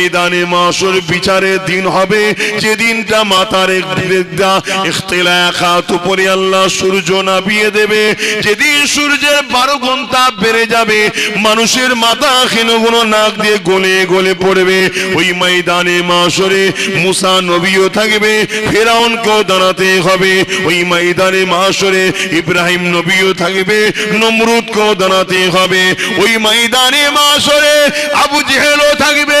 ময়দানে মাসর বিচারের দিন হবে। যে দিনটা মাতার ইখতিলাখাত উপরে আল্লাহ সূর্য নাবিয়ে দেবে। যেদিন সূর্যের বারো ঘণ্টা বেড়ে যাবে, মানুষের মাথা ক্ষীণগুলো নাক দিয়ে গলে গলে পড়বে। ওই ময়দানে মাসরে মুসা নবীও থাকবে, ফেরাউনকেও দাঁড়াতে হবে। ওই ময়দানে মাসরে ইব্রাহিম নবীও থাকবে, নমরুদকেও দাঁড়াতে হবে। ওই ময়দানে মাসরে আবু জেহেলও থাকবে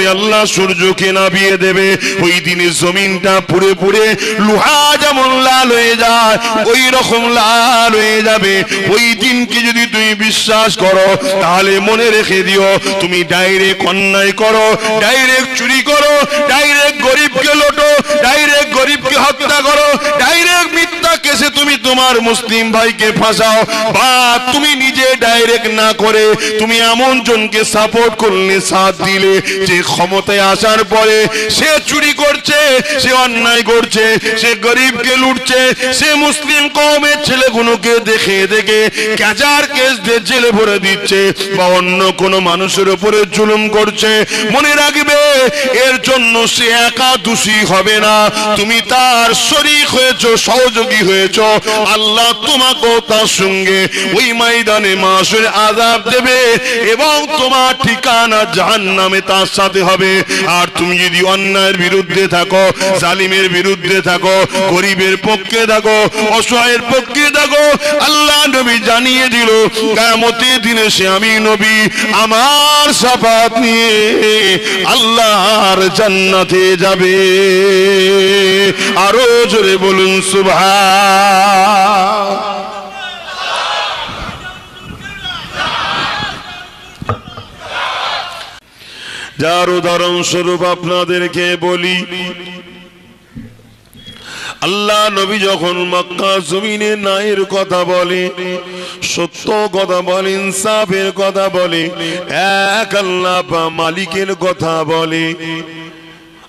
আল্লাহ সূর্যকে নামিয়ে দেবে। ওই দিনে জমিনটা পুড়ে পুড়ে লোহা যেমন লাল হয়ে যায়, ওই রকম লাল হয়ে যাবে। ওই দিনকে যদি তুমি বিশ্বাস করো, তাহলে মনে রেখে দিও, তুমি ডাইরেক্ট অন্যায় করো ডাইরেক্ট চুরি করো ডাইরেক্ট গরিবকে লোটো ডাইরেক্ট গরিবকে হত্যা করো ডাইরেক্ট মিথ্যা কেসে তুমি তোমার মুসলিম ভাইকে ফাঁসাও। বা তুমি নিজে ডাইরেক্ট না করে, তুমি এমন জনকে সাপোর্ট করলে, সাথ দিলে, যে ক্ষমতায় আসার পরে সে চুরি করছে, সে অন্যায় করছে, সে গরিবকে লুটছে, সে মুসলিম কমের ছেলেগুলোকে দেখে দেখে ক্যাচার কেস দিয়ে জেলে ভরে দিচ্ছে বা অন্য কোনো মানুষের উপরে জুলুম করছে। মনে রাখবে, এর জন্য সে একা দোষী হবে না। তুমি তার শরিক হয়েছ, সহযোগী হয়েছ। আল্লাহ তোমাকেও তার সঙ্গে ওই ময়দানে মাসের আজাব দেবে এবং তোমার ঠিকানা জাহান নামে তার সাথে হবে। আর তুমি যদি অন্যায়ের বিরুদ্ধে থাকো, জালিমের বিরুদ্ধে থাকো, গরিবের পক্ষে থাকো, অসহায়ের পক্ষে থাকো, আল্লাহ নবী জানিয়ে দিল কেমতের দিনে সে আমি নবী, আমার সাফাত নিয়ে আল্লাহর জান্নাতে যাবে। আরও জোরে বলুন সুভা যার উদাহরণ স্বরূপ আপনাদেরকে বলি, আল্লাহ নবী যখন মক্কা জমিনে নায়ের কথা বলে, সত্য কথা বলে, ইনসাফের কথা বলে, এক আল্লাহ মালিকের কথা বলে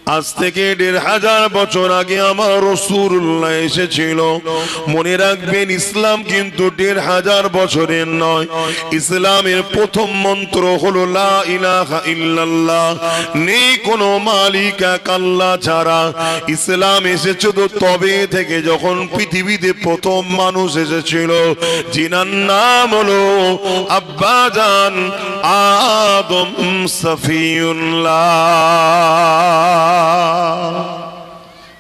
আজ থেকে দেড় হাজার বছর আগে আমার রসুল্লাহ এসেছিল। মনে রাখবেন, ইসলাম কিন্তু দেড় হাজার বছরের নয়। ইসলামের প্রথম মন্ত্র হলো, লা নেই কোনো মালিক এক আল্লাহ ছাড়া। ইসলাম এসেছে তো তবে থেকে যখন পৃথিবীতে প্রথম মানুষ এসেছিল। জিনার নাম হলো আব্বাজান আদম সফিউল্লাহ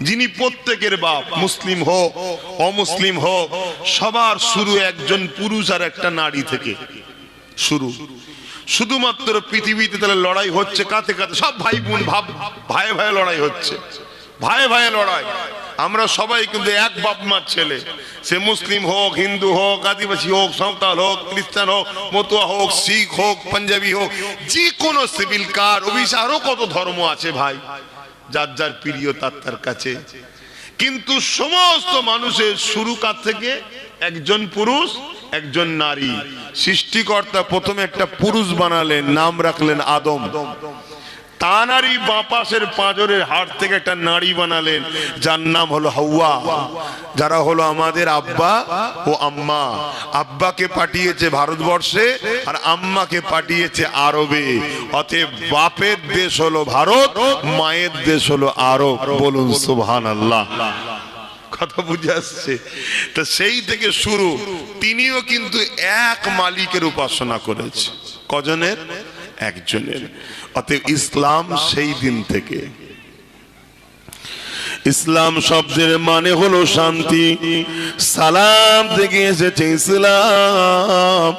যিনি প্রত্যেকের বাপ, মুসলিম হোক, অমুসলিম হোক, সবার শুরু একজন পুরুষ আর একটা নারী থেকে শুরু। শুধুমাত্র পৃথিবীতে তাহলে লড়াই হচ্ছে কাতে কাতে সব ভাই বোন, ভাব ভাই ভাই লড়াই হচ্ছে। ভাই ভাই লড়াই। আমরা সবাই কিন্তু এক বাপ মার ছেলে। সে মুসলিম হোক, হিন্দু হোক, আদিবাসী হোক, সাঁওতাল হোক, খ্রিস্টান হোক, মতুয়া হোক, শিখ হোক, পাঞ্জাবি হোক, যে কোনো সিভিল কার অভিশা আরও কত ধর্ম আছে ভাই। যার যার প্রিয় তার তার কাছে। কিন্তু সমস্ত মানুষের শুরু কার থেকে একজন পুরুষ, একজন নারী। সৃষ্টিকর্তা প্রথমে একটা পুরুষ বানালেন, নাম রাখলেন আদম। তা নারী বাপাসের পাঁজরের হাট থেকে একটা নারী বানালেন, যার নাম হলো হাওয়া। যারা হলো আমাদের আব্বা ও আম্মা। আব্বাকে পাঠিয়েছে ভারতবর্ষে আর আম্মাকে পাঠিয়েছে আরবে। অতএব বাপের দেশ হলো ভারত, মায়ের দেশ হলো আরব। বলুন সুবহান আল্লাহ কথা বুঝে আসছে? তো সেই থেকে শুরু, তিনিও কিন্তু এক মালিকের উপাসনা করেছে। কজনের? একজনের। অতএব ইসলাম সেই দিন থেকে। ইসলাম শব্দের মানে হলো শান্তি। সালাম থেকে এসেছে ইসলাম।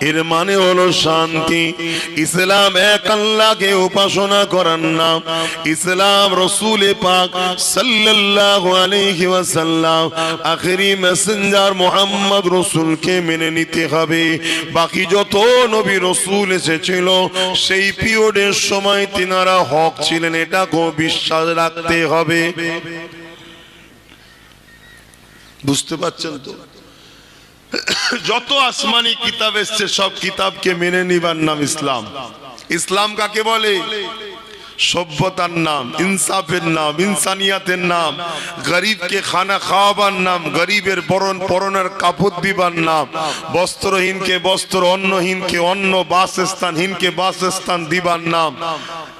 এর মানে হলো শান্তি। ইসলাম এক আল্লাহকে উপাসনা করার নাম। ইসলাম রসুল পাক সাল্লাল্লাহু আলাইহি ওয়াসাল্লাম। আখেরি মেসেঞ্জার মোহাম্মদ রসুলকে মেনে নিতে হবে। বাকি যত নবী রসুল এসেছিল, সেই পিরিয়ডের সময় তিনারা হক ছিলেন, এটাকেও বিশ্বাস রাখতে হবে। বুঝতে পারছেন তো? যত আসমানি কিতাব এসছে, সব কিতাবকে মেনে নিবার নাম ইসলাম। ইসলাম কাকে বলে? সভ্যতার নাম, ইনসাফের নাম, ইনসানিয়াতের নাম, গরিবকে খানা খাওয়াবার নাম, গরিবের বরণ পরনের কাপড় দিবার নাম, বস্ত্রহীনকে বস্ত্র, অন্নহীনকে অন্ন, বাসস্থানহীনকে বাসস্থান দিবার নাম।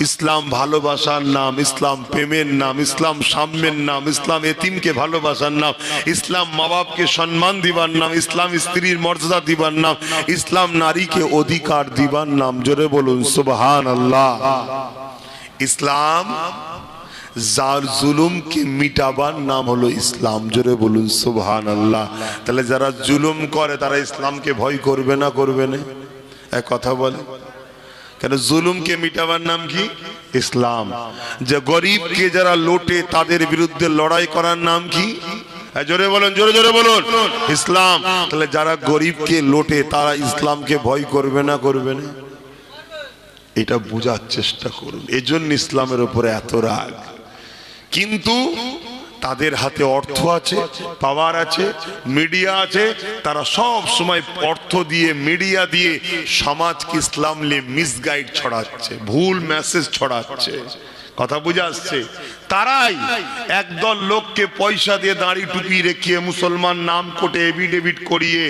ইসলাম ভালোবাসার নাম, ইসলাম প্রেমের নাম, ইসলাম সাম্যের নাম, ইসলাম এতিমকে ভালোবাসার নাম, ইসলাম মা বাপকে সম্মান দিবার নাম, ইসলাম স্ত্রীর মর্যাদা দিবার নাম, ইসলাম নারীকে অধিকার দিবার নাম, জোরে বলুন সুবহান আল্লাহ ইসলাম, যার জুলুমকে মিটাবার নাম হলো ইসলাম, জোরে বলুন সুবহান আল্লাহ তাহলে যারা জুলুম করে, তারা ইসলামকে ভয় করবে না করবে না? এক কথা বলে। কেন জুলুমকে মিটাবার নাম কি? ইসলাম। যে গরিবকে যারা লোটে তাদের বিরুদ্ধে লড়াই করার নাম কি? হ্যাঁ, জোরে বলুন জোরে জোরে বলুন। ইসলাম। তাহলে যারা গরিবকে লোটে তারা ইসলামকে ভয় করবে না করবে না? এটা বোঝার চেষ্টা করুন। এজন্য ইসলামের উপরে এত রাগ। কিন্তু তাদের হাতে অর্থ আছে পাওয়ার আছে মিডিয়া আছে। তারা সব সময় অর্থ দিয়ে মিডিয়া দিয়ে সমাজকে ইসলাম নিয়ে মিসগাইড ছড়াচ্ছে, ভুল মেসেজ ছড়াচ্ছে। কথা বুঝে আসছে? তারাই একদল লোককে পয়সা দিয়ে দাঁড়ি টুপি রেখে মুসলমান নাম কোটে এভিডেভিট করিয়ে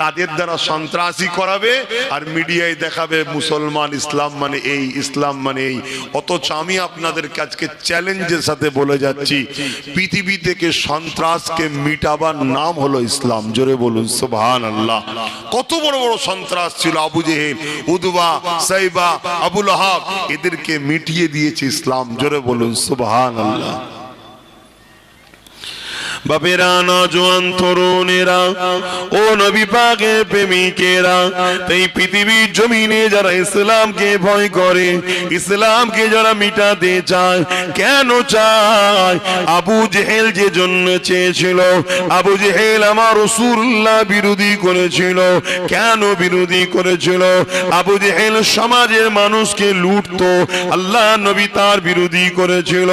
তাদের দ্বারা সন্ত্রাসী করাবে আর মিডিয়ায় দেখাবে মুসলমান ইসলাম মানে এই, ইসলাম মানে এই। অথচ আমি আপনাদের কাছকে চ্যালেঞ্জের সাথে বলে যাচ্ছি, পৃথিবী থেকে সন্ত্রাসকে মিটাবার নাম হলো ইসলাম। জোরে বলুন সুবহান আল্লাহ কত বড় বড় সন্ত্রাস ছিল, আবু জেহেল, উদবা, সাইবা, আবুল আহাব, এদেরকে মিটিয়ে দিয়েছে ইসলাম। জোরে বলুন সুবহান আল্লাহ বাপেরা নজওয়ান তরুণেরা ও নবী পাকের প্রেমিকেরা তাই পৃথিবীর জমিনে যারা ইসলামকে ভয় করে, ইসলামকে যারা মিটাতে চায়, কেন চায়? আবু জেহেল যে জন্য চেয়েছিল, আবু জেহেল আমার রসুল্লাহ বিরোধী করেছিল, কেন বিরোধী করেছিল? আবু জেহেল সমাজের মানুষকে লুটতো, আল্লাহ নবী তার বিরোধী করেছিল।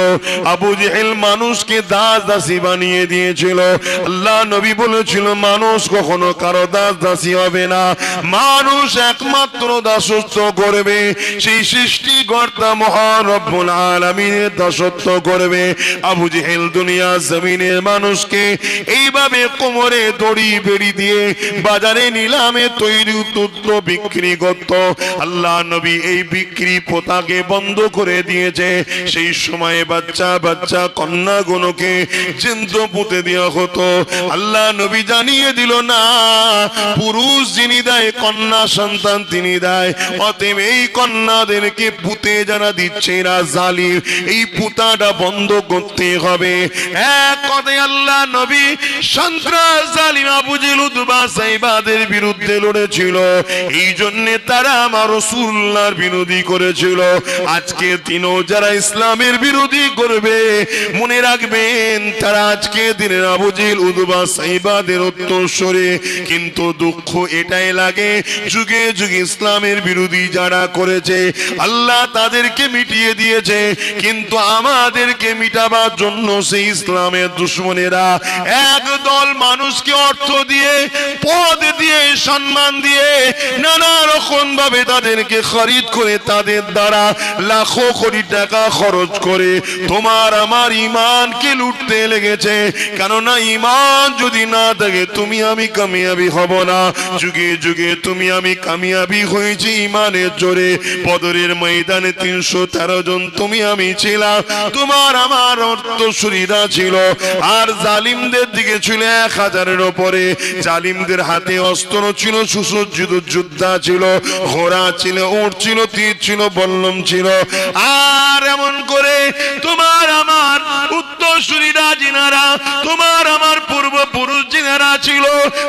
আবু জেহেল মানুষকে দাস দাসী বানিয়ে দিয়েছিল। আল্লাহ নবী বলেছিল, মানুষ কখনো কারও দাস দাসী হবে না। মানুষ একমাত্র দাসত্ব করবে। সেই সৃষ্টিকর্তা মহান রব্বুল আলামিনের দাসত্ব করবে। আবু জেহেল দুনিয়া জমিনের মানুষকে এইভাবে কোমরে দড়ি বেড়ি দিয়ে বাজারে নিলামে তৈরি তথ্য বিক্রি করত। আল্লাহ নবী এই বিক্রি পোতাকে বন্ধ করে দিয়েছে। সেই সময়ে বাচ্চা বাচ্চা কন্যাগুলোকে চিন্ত পুঁতে দেওয়া হতো। আল্লাহ নবী জানিয়ে দিল, না, পুরুষ যিনি দেয় কন্যা সন্তান তিনি দেয়। অতএব এই কন্যাদেরকে পুঁতে যারা দিচ্ছে এরা জালিম। এই পুতাটা বন্ধ করতে হবে। এক কথায় আল্লাহ নবী সন্ত্রাস, জালিম আবুজিল উদ্বা সাইবাদের বিরুদ্ধে লড়েছিল। এই জন্য তারা আমার রসুল্লাহর বিরোধী করেছিল। আজকে দিনও যারা ইসলামের বিরোধী করবে, মনে রাখবেন, তারা আজকে দিনের আবুজিল উদ্বা সাইবাদের সরে কিন্তু দুঃখ এটাই লাগে, যুগে যুগে ইসলামের বিরোধী যারা করেছে, আল্লাহ তাদেরকে মিটিয়ে দিয়েছে, কিন্তু আমাদেরকে মিটাবার জন্য সেই ইসলামের দুশ্মনেরা একদল মানুষকে অর্থ দিয়ে, পদ দিয়ে, সম্মান দিয়ে নানা রকম ভাবে তাদেরকে খরিদ করে তাদের দ্বারা লাখো কোটি টাকা খরচ করে তোমার আমার ইমানকে লুটতে লেগেছে। কেননা ইমান যদি না থাকে, তুমি আমি কামিয়াবি হব না। যুগে যুগে তুমি আমি কামিয়াবি হয়েছি ইমানের জোরে। ময়দানে তিনশো তেরো জন তুমি, আমি ছিলাম। তোমার আমার ছিল। আর জালিমদের দিকে ছিল এক হাজারের ওপরে। জালিমদের হাতে অস্ত্র ছিল, সুসজ্জিত যোদ্ধা ছিল। ঘোড়া ছিল উঠ ছিল, তীর ছিল, বল্লম ছিল। আর এমন করে তোমার আমার উত্তর সুরিরা তোমার আমার পূর্বপুরুষ যারা ছিল।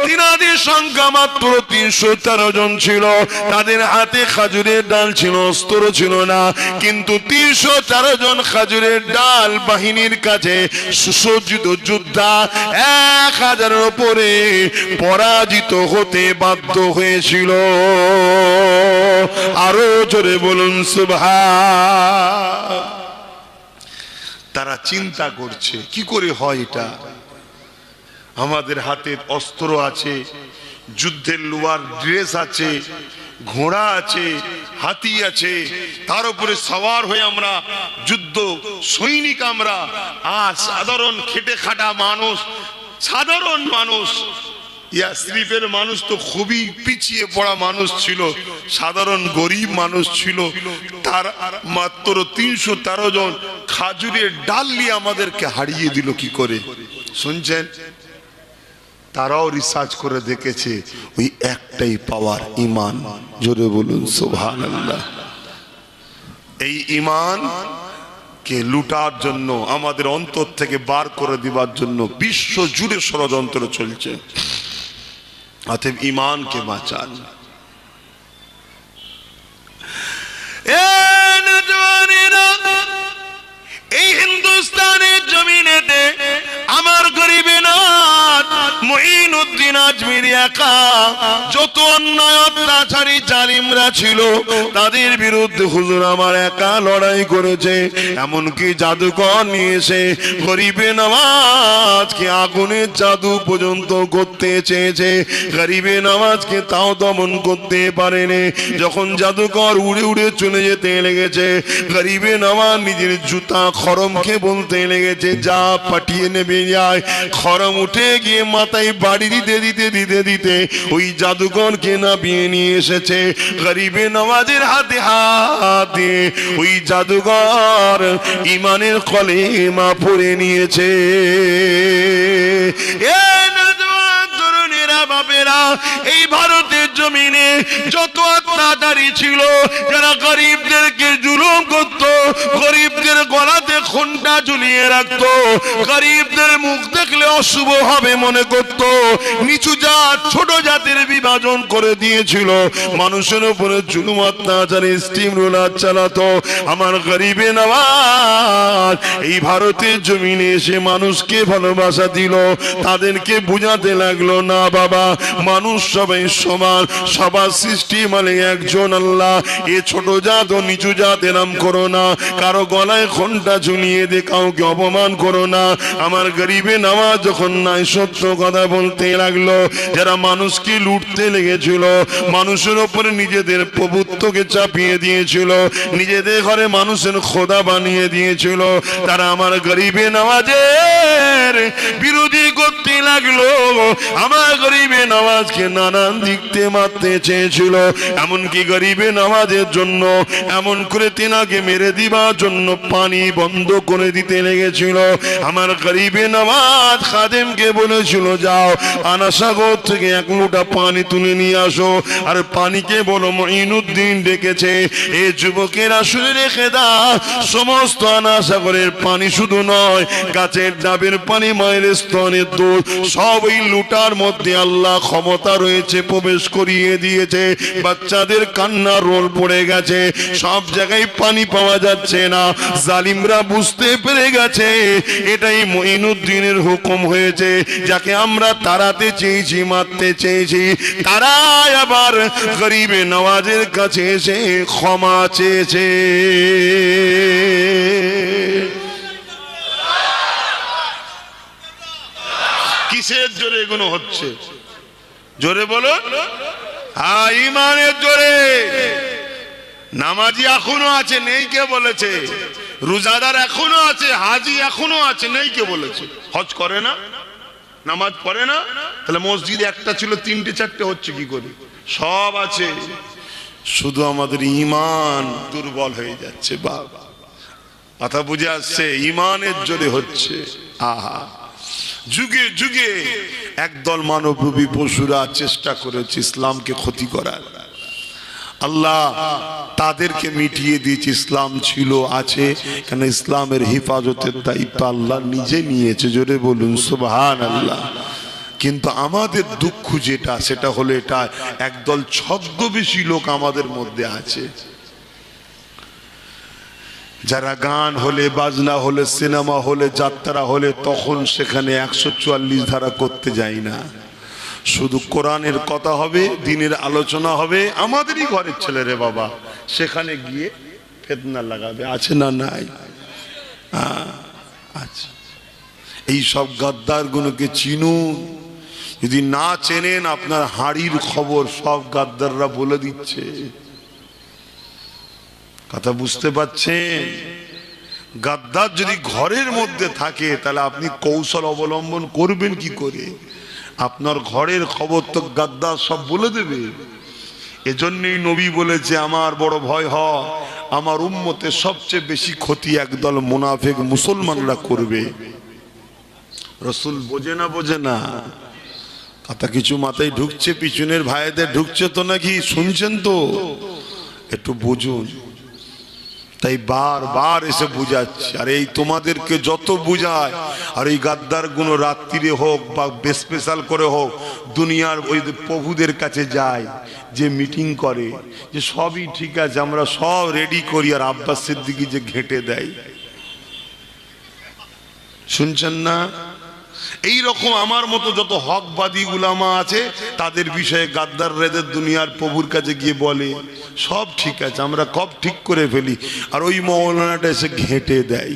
তিনাদের সংখ্যা মাত্র তিনশো তেরো জন ছিল। তাদের হাতে খাজুরের ডাল ছিল, অস্ত্র ছিল না। কিন্তু তিনশো তেরো জন খাজুরের ডাল বাহিনীর কাছে সুসজ্জিত যোদ্ধা এক হাজারের উপরে পরাজিত হতে বাধ্য হয়েছিল। আরও জোরে বলুন সুভা তারা চিন্তা করছে, কি করে হয় এটা? আমাদের হাতে অস্ত্র আছে, যুদ্ধের লোয়ার ড্রেস আছে, ঘোড়া আছে, হাতি আছে, তার উপরে সওয়ার হয়ে আমরা যুদ্ধ সৈনিক আমরা, আর সাধারণ খেটে খাটা মানুষ, সাধারণ মানুষ ইয়াসরিফের মানুষ তো খুবই পিছিয়ে পড়া মানুষ ছিল, সাধারণ গরিব মানুষ ছিল। তার মাত্র তিনশো তেরো জন খাজুরের ডাল নিয়ে আমাদেরকে হারিয়ে দিল কি করে? শুনছেন? তারাও রিসার্চ করে দেখেছে, ওই একটাই পাওয়ার ইমান। জোরে বলুন সোভান এই ইমান কে লুটার জন্য, আমাদের অন্তর থেকে বার করে দিবার জন্য বিশ্ব জুড়ে ষড়যন্ত্র চলছে। অতএব ইমানকে বাঁচান এই হিন্দুস্তানের জমিনেতে আমার গরিবে মঈনুদ্দিন আজমির একা যত অন্যায় অত্যাচারী জালিমরা ছিল তাদের বিরুদ্ধে হুজুর আমার একা লড়াই করেছে, এমনকি জাদুকর নিয়ে এসে গরিবে নামাজকে আগুনের জাদু পর্যন্ত করতে চেয়েছে। গরিবে নামাজকে তাও দমন করতে পারেনি। যখন জাদুকর উড়ে উড়ে চলে যেতে লেগেছে, গরিবে নামাজ নিজের জুতা খরমকে বলতে লেগেছে, যা পাঠিয়ে নেবে যায় খরম উঠে গিয়ে মাথায় বাড়ি দিতে দিতে দিতে দিতে ওই জাদুকরকে না বিয়ে নিয়ে এসেছে। গরিবে নামাজের হাতে হাতে ওই জাদুঘর ইমানের কলে মা পড়ে নিয়েছে। এ এই ভারতের জমিনে যত অত্যাচারী ছিল। যারা গরিবদেরকে জুলুম করত, গরিবদের গলাতে খুনটা ঝুলিয়ে রাখতো। গরিবদের মুখ দেখলে অশুভ হবে মনে করত। নিচু জাত, ছোট জাতের বিভাজন করে দিয়েছিল। মানুষের উপরে জুলুম অত্যাচারে স্টিম রোলার চালাতো। আমার গরিবে নওয়াজ এই ভারতের জমিনে এসে মানুষকে ভালোবাসা দিল। তাদেরকে বুঝাতে লাগল, না বাবা, মানুষ সবাই সমান, সবার সৃষ্টি মানে একজন আল্লাহ এ ছোট জাত ও নিচু জাত এরাম করো না। কারও গলায় ঝুলিয়ে দে, কাউকে অপমান করো না। আমার গরিবে নামাজ যখন নাই, সত্য কথা বলতে লাগল। যারা মানুষকে লুটতে লেগেছিল, মানুষের উপরে নিজেদের প্রভুত্বকে চাপিয়ে দিয়েছিল, নিজেদের ঘরে মানুষের খোদা বানিয়ে দিয়েছিল, তারা আমার গরিবে নামাজের বিরোধী করতে লাগল। আমার গরিবে নামাজকে নানান দিকতে মারতে চেয়েছিল। এমনকি গরিবে নামাজের জন্য, এমন করে তেনাকে মেরে দিবার জন্য পানি বন্ধ করে দিতে লেগেছিল। আমার গরিবে নামাজ খাদেমকে বলেছিল, যাও, আনাসাগর থেকে এক লোটা পানি তুলে নিয়ে আসো। আর পানিকে বলো, মঈনুদ্দিন ডেকেছে। এ যুবকেরা শুনে রেখে দাও, সমস্ত আনাসাগরের পানি শুধু নয়, গাছের ডাবের পানি মায়ের স্তনের দুধ সব এই লুটার মধ্যে আল্লাহ ক্ষমতা রয়েছে, প্রবেশ করিয়ে দিয়েছে। বাচ্চাদের কান্না রোল পড়ে গেছে, সব জায়গায় পানি পাওয়া যাচ্ছে না, জালিমরা বুঝতে পেরে গেছে। এটাই মঈনুদ্দিনের হুকুম হয়েছে, যাকে আমরা তাড়াতে চেয়েছি, মারতে চেয়েছি। তারাই আবার গরিবে নওয়াজের কাছে এসে ক্ষমা চেয়েছে। কিসের জোরে এগুলো হচ্ছে। জোরে বলো। হ্যাঁ ইমানের জোরে। নামাজি এখনও আছে, নেই কে বলেছে? রোজাদার এখনও আছে, হাজি এখনও আছে, নেই কে বলেছে? হজ করে না, নামাজ পড়ে না। তাহলে মসজিদ একটা ছিল, তিনটে, চারটে, হচ্ছে কি করে? সব আছে। শুধু আমাদের ইমান দুর্বল হয়ে যাচ্ছে বাবা কথা বুঝে আসছে ইমানের জোরে হচ্ছে। আহা। যুগে যুগে একদল মানবরূপী পশুরা চেষ্টা করেছে ইসলামকে ক্ষতি করার। আল্লাহ তাদেরকে মিটিয়ে দিয়েছে, ইসলাম ছিল, আছে, কেন ইসলামের হেফাজতের দায়িত্ব আল্লাহ নিজে নিয়েছে, জোরে বলুন সুবহান আল্লাহ কিন্তু আমাদের দুঃখ যেটা, সেটা হলো এটা, একদল ছদ্মবেশী লোক আমাদের মধ্যে আছে। যারা গান হলে, বাজনা হলে, সিনেমা হলে, যাত্রা হলে, তখন সেখানে একশো চুয়াল্লিশ ধারা করতে যাই না। শুধু কোরআনের কথা হবে, দিনের আলোচনা হবে, আমাদেরই ঘরের ছেলে রে বাবা। সেখানে গিয়ে ফেতনা লাগাবে, আছে না নাই? আচ্ছা এই সব গাদ্দারগুলোকে চিনুন। যদি না চেনেন, আপনার হাড়ির খবর সব গাদ্দাররা বলে দিচ্ছে। কথা বুঝতে পারছেন? গাদ্দার যদি ঘরের মধ্যে থাকে, তাহলে আপনি কৌশল অবলম্বন করবেন কি করে? আপনার ঘরের খবর তো গাদ্দার সব বলে দেবে। এজন্যই নবী বলেছে, আমার বড় ভয় হ আমার উম্মতে সবচেয়ে বেশি ক্ষতি একদল মুনাফেক মুসলমানরা করবে। রসুল বোঝে না বোঝে না। কথা কিছু মাথায় ঢুকছে, পিছনের ভাইদের ঢুকছে তো নাকি? শুনছেন তো? একটু বুঝুন। তাই বার বার এসে বুঝাচ্ছে, আর এই তোমাদেরকে যত বুঝায়, আর এই গাদ্দারগুলো রাত্রিরে হোক বা স্পেশাল করে হোক, দুনিয়ার ওই প্রভুদের কাছে যায়, যে মিটিং করে, যে সবই ঠিক আছে, আমরা সব রেডি করি, আর আব্বাস সিদ্দিকি যে ঘেঁটে দেয়। শুনছেন না? এই রকম আমার মতো যত হকবাদী গুলামা আছে, তাদের বিষয়ে গাদ্দার রেদের দুনিয়ার প্রভুর কাছে গিয়ে বলে, সব ঠিক আছে, আমরা কব ঠিক করে ফেলি। আর ওই মৌলানাটা এসে ঘেঁটে দেয়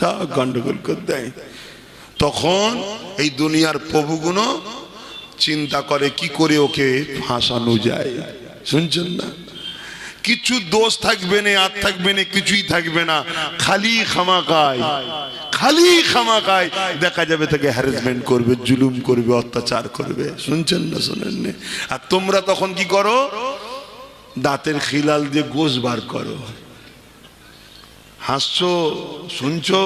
সব গন্ডগোল করে দেয়। তখন এই দুনিয়ার প্রভুগুলো চিন্তা করে, কি করে ওকে ফাঁসানো যায়? শুনছেন না? কিছু দোষ থাকবে না, আর থাকবে না, কিছুই থাকবে না। খালি খামাকায় খালি খামাকায়। দেখা যাবে তাকে হ্যারাসমেন্ট করবে, জুলুম করবে, অত্যাচার করবে। শুনছেন না, শোনেন না? আর তোমরা তখন কি করো? দাঁতের খিলাল দিয়ে গোস বার করো। হাসছো, শুনছো?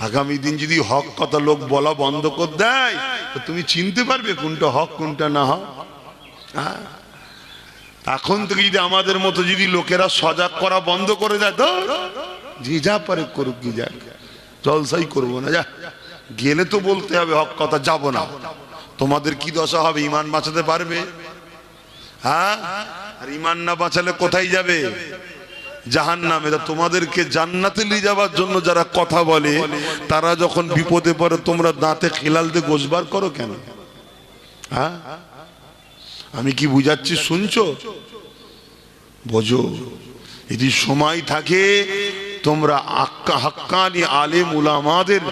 আগামী দিন যদি হক কথা লোক বলা বন্ধ করে দেয়, তো তুমি চিনতে পারবে কোনটা হক, কোনটা না হক। হ্যাঁ? এখন থেকে যদি আমাদের মতো যদি লোকেরা সজাগ করা বন্ধ করে দেয় তো যে যা পারে করুক, কি যাক। জলসাই করব না, যা। গেলে তো বলতে হবে, হক কথা, যাব না। তোমাদের কি দশা হবে, ইমান বাঁচাতে পারবে? হ্যাঁ? আর ইমান না বাঁচালে কোথায় যাবে? জাহান নামে তোমাদেরকে জান্নাতে নিয়ে যাওয়ার জন্য যারা কথা বলে, তারা যখন বিপদে পড়ে, তোমরা দাঁতে খিলাল দিয়ে গোসবার করো কেন? হ্যাঁ? আমি কি বুঝাচ্ছি, শুনছো? বোঝো, যদি সময় থাকে তোমরা হাক্কানি আলেম উলামাদের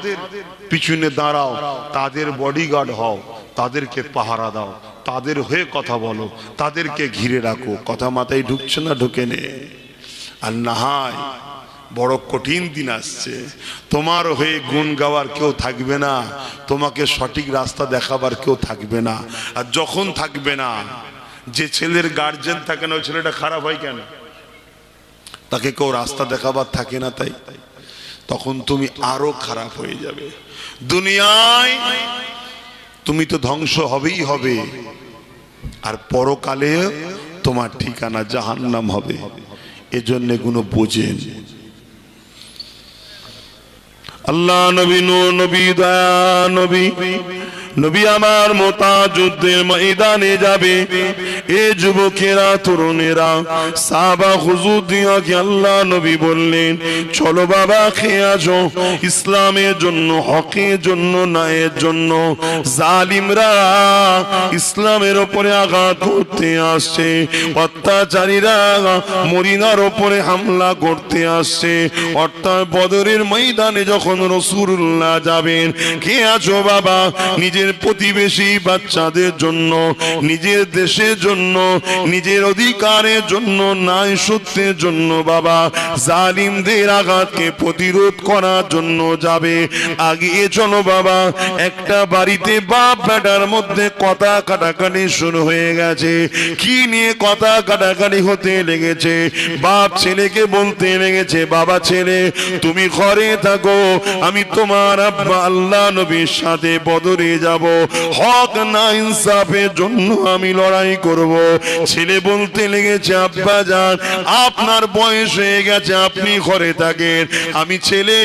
পিছনে দাঁড়াও, তাদের বডিগার্ড হও, তাদেরকে পাহারা দাও, তাদের হয়ে কথা বলো, তাদেরকে ঘিরে রাখো। কথা মাথায় ঢুকছে না, ঢুকে নে। আর নাহায় বড় কঠিন দিন আসছে। তোমার হয়ে গুণ গাওয়ার কেউ থাকবে না, তোমাকে সঠিক রাস্তা দেখাবার কেউ থাকবে না। আর যখন থাকবে না, যে ছেলের গার্জেন থাকে না, ওই ছেলেটা খারাপ হয় কেন? তাকে কেউ রাস্তা দেখাবার থাকে না তাই। তখন তুমি আরও খারাপ হয়ে যাবে। দুনিয়ায় তুমি তো ধ্বংস হবেই হবে। আর পরকালে তোমার ঠিকানা জাহান্নাম হবে। এজন্য এগুলো বোঝেন। আল্লাহ নবী নবী দয়া, নবী নবী আমার মোতা যুদ্ধের ময়দানে যাবে। এ যুবকেরা, তরুণেরা সাবা হুজুর দিয়াকে আল্লাহ নবী বললেন, চলো বাবা, খেয়ে আসো। ইসলামের জন্য, হকের জন্য, ন্যায়ের জন্য জালিমরা ইসলামের ওপরে আঘাত করতে আসছে। অত্যাচারীরা মরিনার ওপরে হামলা করতে আসছে। অর্থাৎ বদরের ময়দানে যখন রসুল্লাহ যাবেন আছো বাবা, নিজের প্রতিবেশী বাচ্চাদের জন্য, নিজের দেশের জন্য, নিজের অধিকারের জন্য, ন্যায় সত্যের জন্য বাবা, জালিমদের আঘাতকে প্রতিরোধ করার জন্য যাবে। আগিয়ে চলো বাবা, একটা বাড়িতে বাপ বেটার মধ্যে কথা কাটাকাটি শুরু হয়ে গেছে। কি নিয়ে কথা কাটাকাটি হতে লেগেছে? বাপ ছেলেকে বলতে লেগেছে, বাবা ছেলে, তুমি ঘরে থাকো, আমি তোমার আব্বা আল্লাহ নবীর সাথে বদরে যাব। হক না ইনসাফের জন্য আমি লড়াই করব। ছেলে বলতে লেগেছে, আব্বা যান, আপনার বয়স হয়ে গেছে, আপনি ঘরে থাকেন। আমি ছেলে,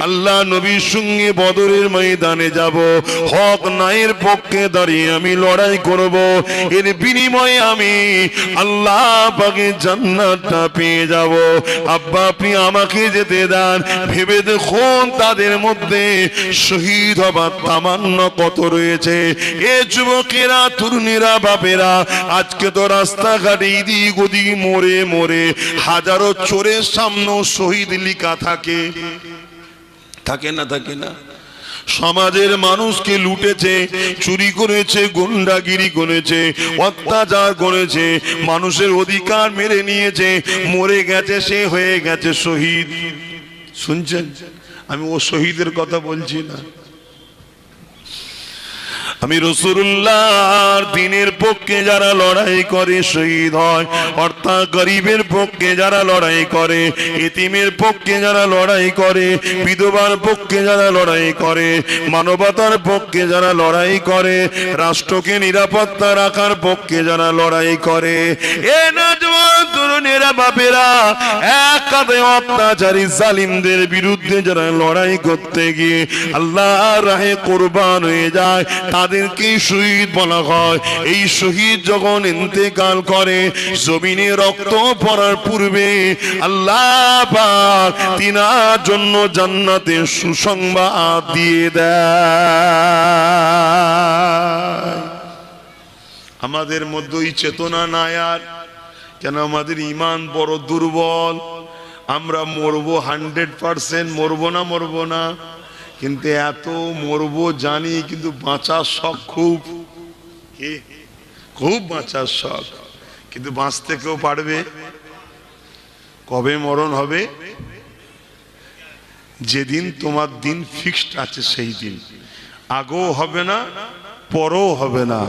আল্লাহ নবীর সঙ্গে বদরের ময়দানে যাব। হক নায়ের পক্ষে দাঁড়িয়ে আমি লড়াই করব। এর বিনিময়ে আমি আল্লাহ পাকে জান্নাতটা পেয়ে যাব। আব্বা, আপনি আমাকে যেতে দেন। ভেবে দেখুন তাদের মধ্যে শহীদ হবার তামান্য কত রয়েছে। এ যুবকেরা, তরুণীরা, বাপেরা, আজকে তো রাস্তাঘাটে ইদিক ওদিক মোড়ে মোড়ে হাজারো চোরের সামনেও শহীদ লিখা থাকে। থাকে না থাকে না। সমাজের মানুষকে লুটেছে, চুরি করেছে, গুন্ডাগিরি করেছে, অত্যাচার করেছে, মানুষের অধিকার মেরে নিয়েছে, মরে গেছে, সে হয়ে গেছে শহীদ। শুনছেন? আমি ও শহীদের কথা বলছি না। আমি রসুল্লাহর দিনের পক্ষে যারা লড়াই করে শহীদ হয়, অর্থাৎ গরিবের পক্ষে যারা লড়াই করে, এতিমের পক্ষে যারা লড়াই করে, বিধবার পক্ষে যারা লড়াই করে, মানবতার পক্ষে যারা লড়াই করে, রাষ্ট্রকে নিরাপত্তা রাখার পক্ষে যারা লড়াই করে। এ নজওয়ান তরুণেরা, বাপেরা, এক অত্যাচারী জালিমদের বিরুদ্ধে যারা লড়াই করতে গিয়ে আল্লাহ রাহে কোরবান হয়ে যায় তাদেরকে শহীদ বলা হয়। এই শহীদ যখন ইন্তেকাল করে, জমিনে রক্ত পড়ার পূর্বে আল্লাহ তিনার জন্য জান্নাতে সুসংবাদ দিয়ে দেয়। আমাদের মধ্যে ওই চেতনা নাই আর। কেন আমাদের ইমান বড় দুর্বল। আমরা মরবো হান্ড্রেড পার্সেন্ট, মরবো না মরবো না। কিন্তু এত মরবো জানি, কিন্তু বাঁচার শখ খুব। কি? খুব বাঁচার শখ। কিন্তু বাঁচতে কেউ পারবে? কবে মরণ হবে? যেদিন তোমার দিন ফিক্সড আছে সেই দিন। আগেও হবে না, পরও হবে না।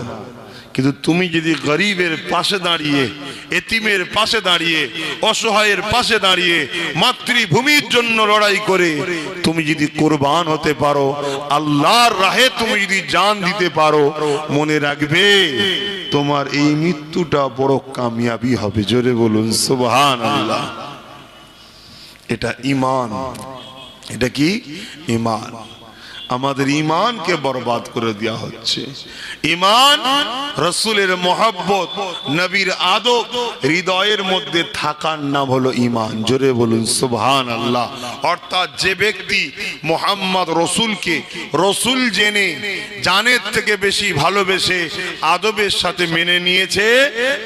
কিন্তু তুমি যদি গরিবের পাশে দাঁড়িয়ে, এতিমের পাশে দাঁড়িয়ে, অসহায়ের পাশে দাঁড়িয়ে মাতৃভূমির জন্য লড়াই করে, তুমি যদি কোরবান হতে পারো, আল্লাহর রাহে তুমি যদি জান দিতে পারো, মনে রাখবে তোমার এই মৃত্যুটা বড় কামিয়াবি হবে। জোরে বলুন সুবহান আল্লাহ এটা ইমান এটা কি? ইমান আমাদের ইমানকে বরবাদ করে দেওয়া হচ্ছে। ইমান রসুলের মহাব্বত, নবীর আদব, হৃদয়ের মধ্যে থাকার নাম হলো ইমান জোরে বলুন সুবহান আল্লাহ অর্থাৎ যে ব্যক্তি মোহাম্মদ রসুলকে রসুল জেনে, জানের থেকে বেশি ভালোবেসে আদবের সাথে মেনে নিয়েছে,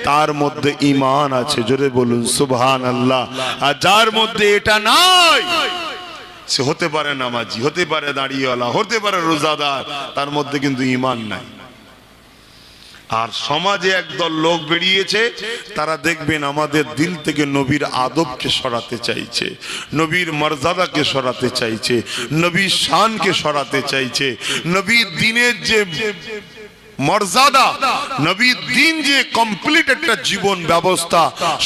তার মধ্যে ইমান আছে। জোরে বলুন সুবহান আল্লাহ আর যার মধ্যে এটা নাই সে হতে পারে নামাজি, হতে পারে দাঁড়িয়েওয়ালা, হতে পারে রোজাদার, তার মধ্যে কিন্তু ইমান নাই। আর সমাজে একদল লোক বেরিয়েছে, তারা দেখবেন আমাদের দিল থেকে নবীর আদবকে সরাতে চাইছে, নবীর মর্যাদাকে সরাতে চাইছে, নবীর শানকে সরাতে চাইছে, নবীর দিনের যে মর্যাদা নবীর দিন যে কমপ্লিট একটা জীবন ব্যবস্থা,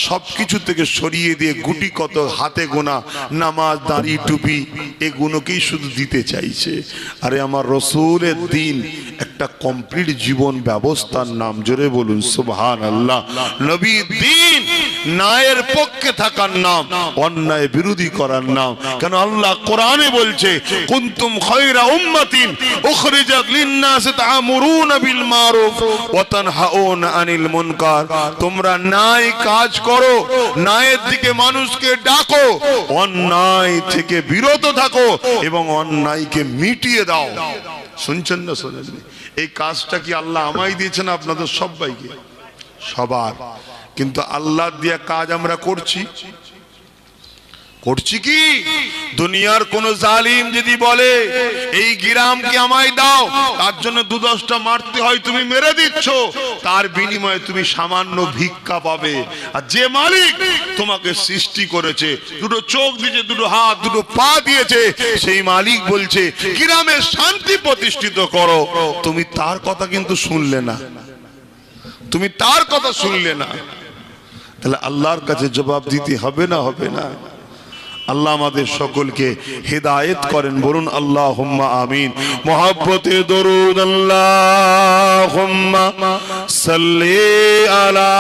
সবকিছু থেকে সরিয়ে দিয়ে গুটি কত হাতে গোনা, নামাজ, দাঁড়ি, টুপি, এগুলোকেই শুধু দিতে চাইছে। আরে আমার রসুলের দিন, একটা কমপ্লিট জীবন ব্যবস্থার নাম জোরে বলুন সুবহান আল্লাহ নবীর দিন ন্যায়ের পক্ষে থাকার নাম অন্যায় বিরোধী করার নাম। কেন আল্লাহ কোরআনে বলছে কুনতুম খায়রা উম্মাতিন উখরিজাত লিন-নাস তা'মুরুনা বিল মারুফ ওয়া তানহাউনা আনিল মুনকার। তোমরা ন্যায় কাজ করো ন্যায়ের দিকে মানুষকে ডাকো অন্যায় থেকে বিরত থাকো এবং অন্যায়কে মিটিয়ে দাও। শুনছেন না শোনেননি এই কাজটা কি আল্লাহ আমায় দিয়েছেন আপনাদের সবাইকে? সবার। কিন্তু আল্লাহ দিয়া কাজ আমরা করছি। করছি কি? দুনিয়ার কোন জালিম যদি বলে, এই গিরাম গ্রামকে আমায় দাও? তার জন্য দু দশটা মারতে হয় তুমি মেরে দিচ্ছ। তার বিনিময়ে তুমি সামান্য ভিক্ষা পাবে। আর যে মালিক তোমাকে সৃষ্টি করেছে, দুটো চোখ দিয়েছে, দুটো হাত, দুটো পা দিয়েছে, সেই মালিক বলছে, গ্রামে শান্তি প্রতিষ্ঠিত করো। তুমি তার কথা কিন্তু শুনলে না। তুমি তার কথা শুনলে না। তাহলে আল্লাহর কাছে জবাব দিতে হবে না হবে না? আল্লাহ আমাদের সকলকে হেদায়েত করেন, বলুন আল্লাহ হুম্মা আমিন। মহাব্বতে দরুদ আল্লাহ হুম্মা সাল্লি আলা